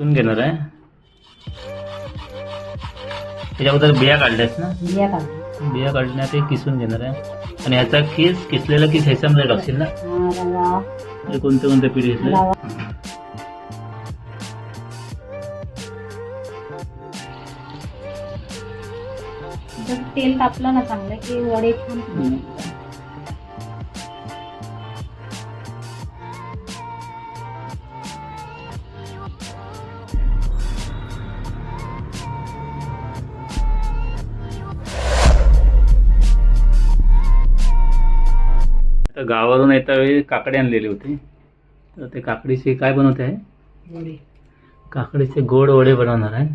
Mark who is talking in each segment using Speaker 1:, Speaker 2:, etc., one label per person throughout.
Speaker 1: किसून घेणार आहे. त्याच्याबद्दल बिया काढल्यास ना?
Speaker 2: बिया काढतो
Speaker 1: बिया काढण्यात ते किसून घेणार आहे. आणि ह्याचा किस किसलेला किस ह्याच्यामध्ये टाकशील ना?
Speaker 2: हा
Speaker 1: कोणते कोणते पीठ घेतले
Speaker 2: जर तेल तापलं ना चांगलं की वडे छान फुगतात.
Speaker 1: गावावरून येता वेळी काकडी आणलेली होती. तर ते काकडीचे काय बनवते आहे? काकडीचे गोड वडे बनवणार आहे.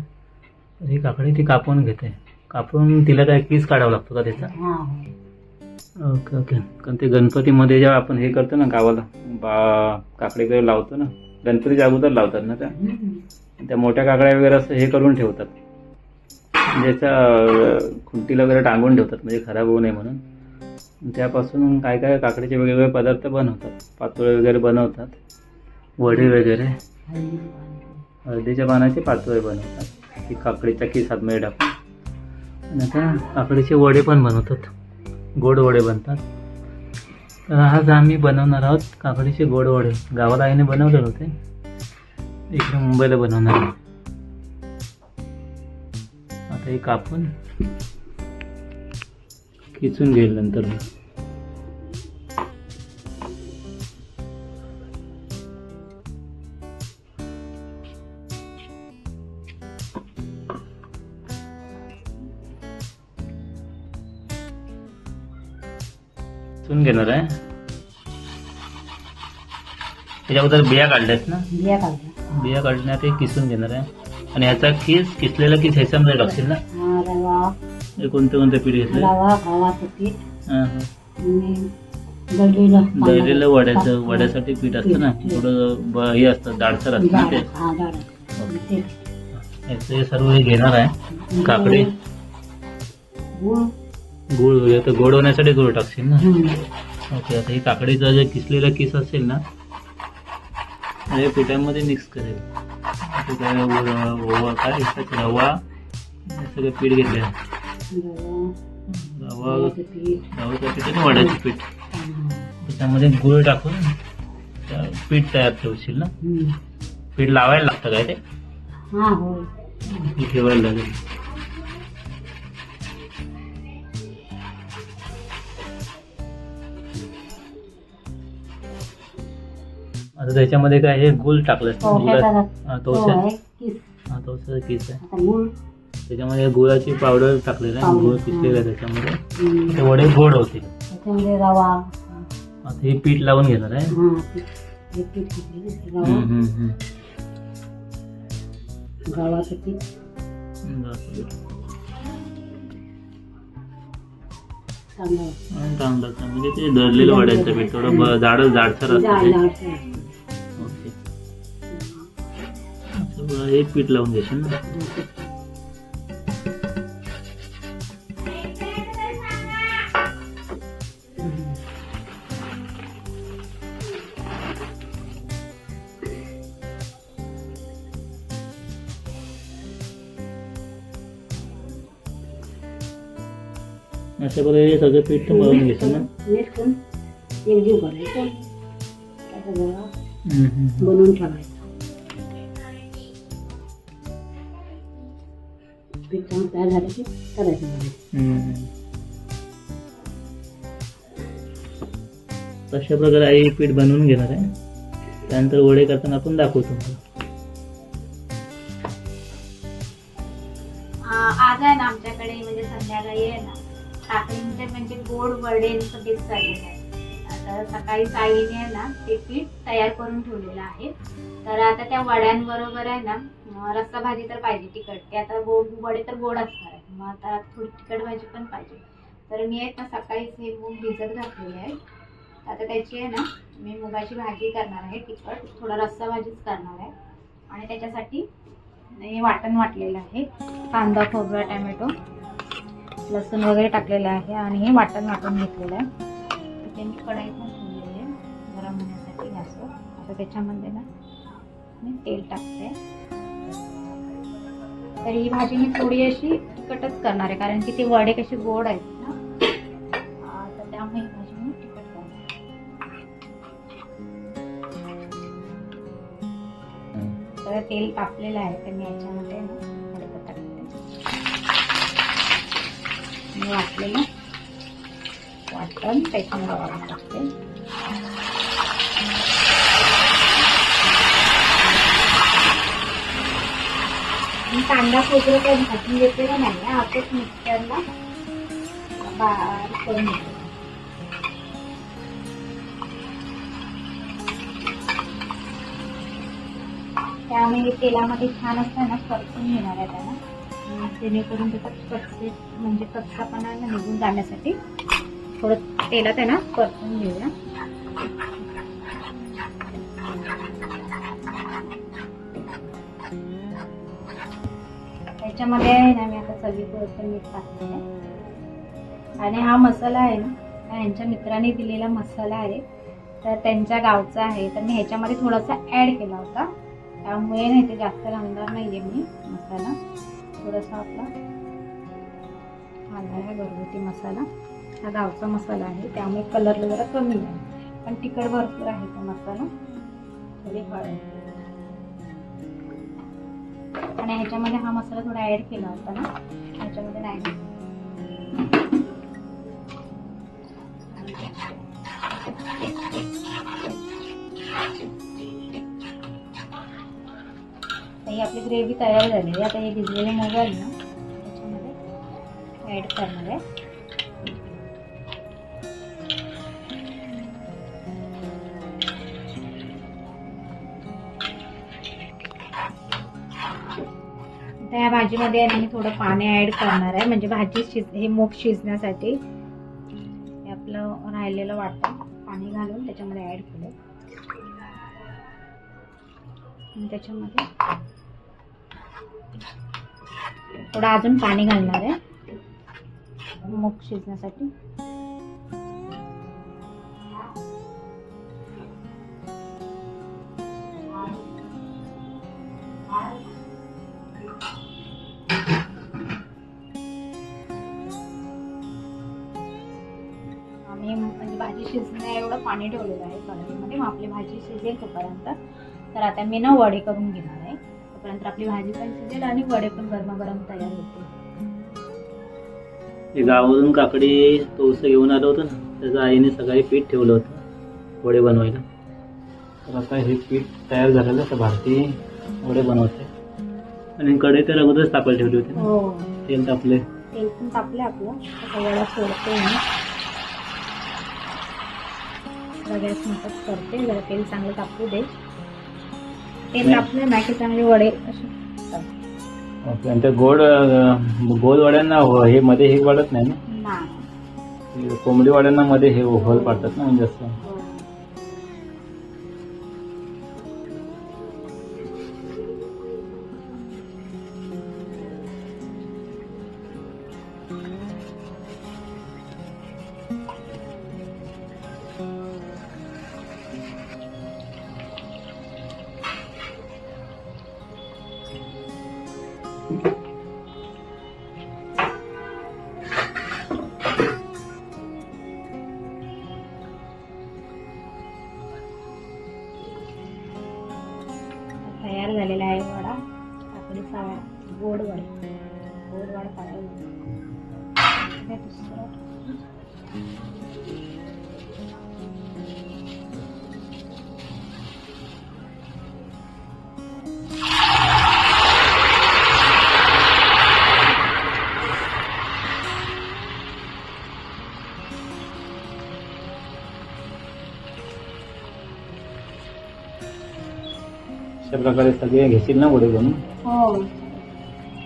Speaker 1: तर ही काकडी ती कापून घेते. कापून तिला काय किस काढावा लागतो का त्याचा?
Speaker 2: हा
Speaker 1: ओके ओके. कारण ते गणपतीमध्ये जेव्हा आपण हे करतो ना गावाला बा काकडे वगैरे लावतो ना गणपतीच्या अगोदर लावतात ना त्या. त्या मोठ्या काकड्या वगैरे असं हे करून ठेवतात. ज्याच्या अं, खुंटीला वगैरे टांगून ठेवतात म्हणजे खराब होऊ नये म्हणून. त्यापासून काय काय काकडीचे वेगवेगळे पदार्थ बनवतात पातोळे वगैरे बनवतात वडे वगैरे. हळदीच्या पानाचे पातोळे बनवतात ती काकडीच्या किस हातमध्ये टाकून. आणि आता काकडीचे वडे पण बनवतात गोड वडे बनतात. तर आज आम्ही बनवणार आहोत काकडीचे गोड वडे. गावाला आईने बनवले होते. इकडे मुंबईला बनवणार आता हे कापून किचून घेईल नंतर. मी किचून घेणार आहे. त्याच्याबद्दल बिया काढल्यास ना?
Speaker 2: बिया काढतो
Speaker 1: बिया काढण्यात ते किसून घेणार आहे. आणि ह्याचा किस किसलेला किस ह्याच्यामध्ये टाकशील ना?
Speaker 2: हा रवा.
Speaker 1: हे कोणते कोणते पीठ घेतले
Speaker 2: रवा गव्हाचं पीठ. आणि दळलेलं
Speaker 1: दळलेलं वड्याचं वड्यासाठी पीठ असतं ना? थोडं ब- हे असतं दाडसर असतं ना ते?
Speaker 2: हा डाळ. ते.
Speaker 1: याचं हे सर्व हे घेणार आहे. काकडी.
Speaker 2: गुळ.
Speaker 1: गुळ वगैरे तर गोड होण्यासाठी गुळ टाकशील ना. ओके आता ही काकडीचा जे किसलेला किस असेल ना हे पिठामध्ये मिक्स करेल. काय ओवा काय रवा हे सगळं पीठ घेतले
Speaker 2: रवा
Speaker 1: रवाचं पीठ आणि वड्याचं पीठ. त्याच्यामध्ये गुळ टाकून पीठ तयार ठेवशील ना. पीठ लावायला लागतं काय ते?
Speaker 2: हे
Speaker 1: ठेवायला लागेल. आता त्याच्यामध्ये काय हे टाकलं. हा
Speaker 2: आहे किस
Speaker 1: हा किस आहे. त्याच्यामध्ये गुळाची पावडर टाकलेलं आहे. गुळ. किसलेलं आहे त्याच्यामध्ये. ते वडे गोड
Speaker 2: त्याच्यामध्ये रवा.
Speaker 1: आता हे पीठ लावून घेणार आहे.
Speaker 2: गव्हाचं पीठ.
Speaker 1: चांगलं. म्हणजे ते दळलेलं वड्यांचं पीठ थोडं जाड जाडसर असतं हे पीठ लावून घेशील ना. अशा प्रकारे सगळं पीठ मळून घेशील ना.
Speaker 2: मीठ करून तयार झालं की करायचं.
Speaker 1: अशा प्रकारे आई पीठ बनवून घेणार आहे. त्यानंतर वडे करताना आपण दाखवतो
Speaker 3: आ, आज आहे ना आमच्याकडे म्हणजे संध्याकाळी आहे ना. काकडींचे म्हणजे गोड वडेंचं पीठ चाललेलं तर सकाळी साईने आहे ना ते पीठ तयार करून ठेवलेलं आहे. तर आता त्या वड्यांबरोबर आहे ना रस्सा भाजी तर पाहिजे तिखट. ते आता गोड वडे तर गोड असणार आहे मग आता थोडी तिखट भाजी पण पाहिजे. तर मी आहेत ना सकाळीच हे मूग भिजत घातलेले आहे. आता त्याची आहे ना मी मुगाची भाजी करणार आहे तिखट. थोडा रस्सा भाजीच करणार आहे. आणि त्याच्यासाठी हे वाटण वाटलेलं आहे. कांदा खोबरा टॅमॅटो लसूण वगैरे टाकलेलं आहे. आणि हे वाटण वाटून घेतलेलं आहे. ते मी कढई पण ठेवलेली आहे. गरम होण्यासाठी जास्त. आता त्याच्यामध्ये ना मी तेल टाकते. तर ही भाजी मी थोडी अशी तिखटच करणार आहे कारण की ते वडे कसे गोड आहेत ना. तर त्यामुळे ही भाजी मी तिखट करणार तर तेल तापलेलं आहे तर मी याच्यामध्ये ना टाकते. वाटलेलं वाटण त्याच्यामध्ये वाटण टाकते. कांदा खोबरं काही भाजून घेतलेलं नाही आहे. आपच मिक्सरला बारीक करून घेतलं त्यामुळे तेलामध्ये छान असतं ना परतून घेणार आहे त्याला. जेणेकरून त्याचा कच्चे म्हणजे कच्चापणा ना निघून जाण्यासाठी थोडं तेलात आहे ना परतून घेऊया. त्याच्यामध्ये आहे ना मी आता सगळीपुरतं मीठ टाकते आणि हा मसाला आहे ना हा यांच्या मित्राने दिलेला मसाला आहे. तर त्यांच्या गावचा आहे. तर मी ह्याच्यामध्ये थोडासा ॲड केला होता. त्यामुळे नाही ते जास्त घालणार नाही आहे मी मसाला. थोडासा आपला आला आहे घरगुती मसाला. हा गावचा मसाला आहे. त्यामुळे कलरला जरा कमी आहे. पण तिखट भरपूर आहे तो मसाला. थोडी हळद. आणि ह्याच्यामध्ये हा मसाला थोडा ॲड केला होता ना? ह्याच्यामध्ये नाही. ही आपली ग्रेव्ही तयार झाली आहे. आता हे भिजलेले मूग आहे ना त्याच्यामध्ये ॲड करणार आहे. आता या भाजीमध्ये आहे ना मी थोडं पाणी ॲड करणार आहे. म्हणजे भाजी शिज हे मूग शिजण्यासाठी. हे आपलं राहिलेलं वाटण पाणी घालून त्याच्यामध्ये ॲड केलं आणि त्याच्यामध्ये थोडं अजून पाणी घालणार आहे. मूग शिजण्यासाठी. शिजण्या एवढं पाणी ठेवलेलं आहे कढईमध्ये. मग आपली भाजी शिजेल तोपर्यंत. तर आता मी ना वडे करून घेणार आहे. तोपर्यंत आपली भाजी पण शिजेल आणि वडे पण गरमागरम तयार होतील.
Speaker 1: हे गावावरून काकडी तोस घेऊन आलं होतं ना त्याचं आईने सकाळी पीठ ठेवलं होतं वडे बनवायला. तर आता हे पीठ तयार झालेलं तर भारती वडे बनवते. आणि कढई तर अगोदरच तापायला ठेवली होती
Speaker 3: हो.
Speaker 1: तेल तापले
Speaker 3: तेल पण तापले आपलं. वडा सोडते जरा गॅस मोठच करते. जरा तेल चांगलं तापू दे. तेल. तापलं ना की चांगले वडे असे
Speaker 1: गोड गोल वड्यांना हो- हे मध्ये हे पडत नाही ना? हे कोंबडी वड्यांना मध्ये हे होल पाडतात ना म्हणजे असं प्रकारे सगळे घेशील ना वडे बनवून?
Speaker 3: हो.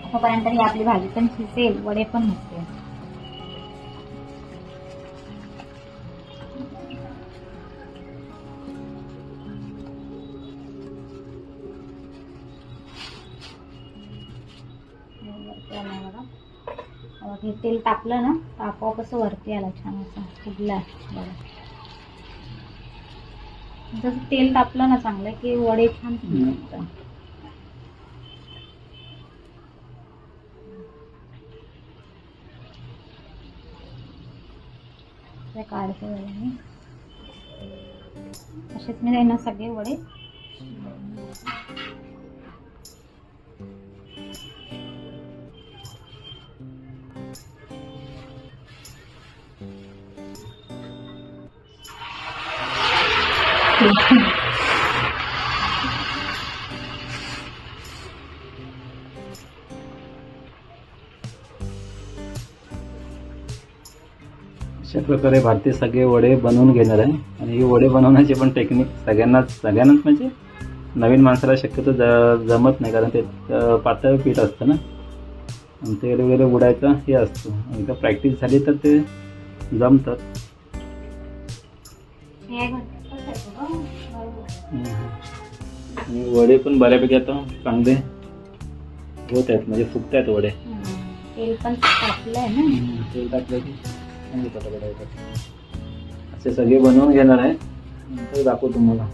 Speaker 3: तोपर्यंत ही आपली भाजी पण शिजेल वडे पण होते वरती हे तेल तापलं ना तर आपोआप असं वरती आला छान असं फुगला. बघा. जसं तेल तापलं ना चांगलं की वडे छान काढते असेच मी. सगळे वडे.
Speaker 1: अशा प्रकारे भारतीय सगळे वडे बनवून घेणार आहे. आणि ही वडे बनवण्याची पण टेक्निक सगळ्यांनाच सगळ्यांनाच म्हणजे नवीन माणसाला शक्यतो ज जमत नाही. कारण ते पातळ पीठ असतं ना. आणि ते वगैरे उडायचं हे असतं. एकदा प्रॅक्टिस झाली तर ते जमतात. आणि वडे पण बऱ्यापैकी आता चांगले होत आहेत म्हणजे फुगत आहेत वडे.
Speaker 3: तेल पण टाकलं आहे ना?
Speaker 1: तेल टाकलं की चांगले पटापट असे सगळे बनवून घेणार आहे. नंतर दाखवतो तुम्हाला.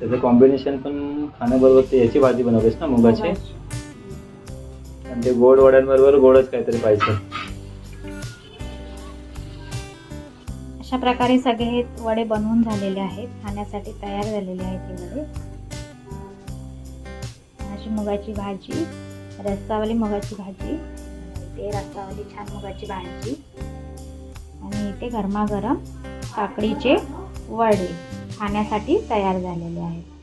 Speaker 1: त्याचं कॉम्बिनेशन पण खाण्याबरोबर ते याची भाजी बनवतेस ना मुगाची. आणि ते गोड वड्यांबरोबर गोडच काहीतरी पाहिजे.
Speaker 3: अशा प्रकारे सगळे हे वडे बनवून झालेले आहेत खाण्यासाठी तयार झालेले आहेत हे वडे. अशी मुगाची भाजी रस्सावाली मुगाची भाजी ते रस्सावाली छान मुगाची भाजी. आणि इथे गरमागरम काकडीचे वडे खाण्यासाठी तयार झालेले आहेत.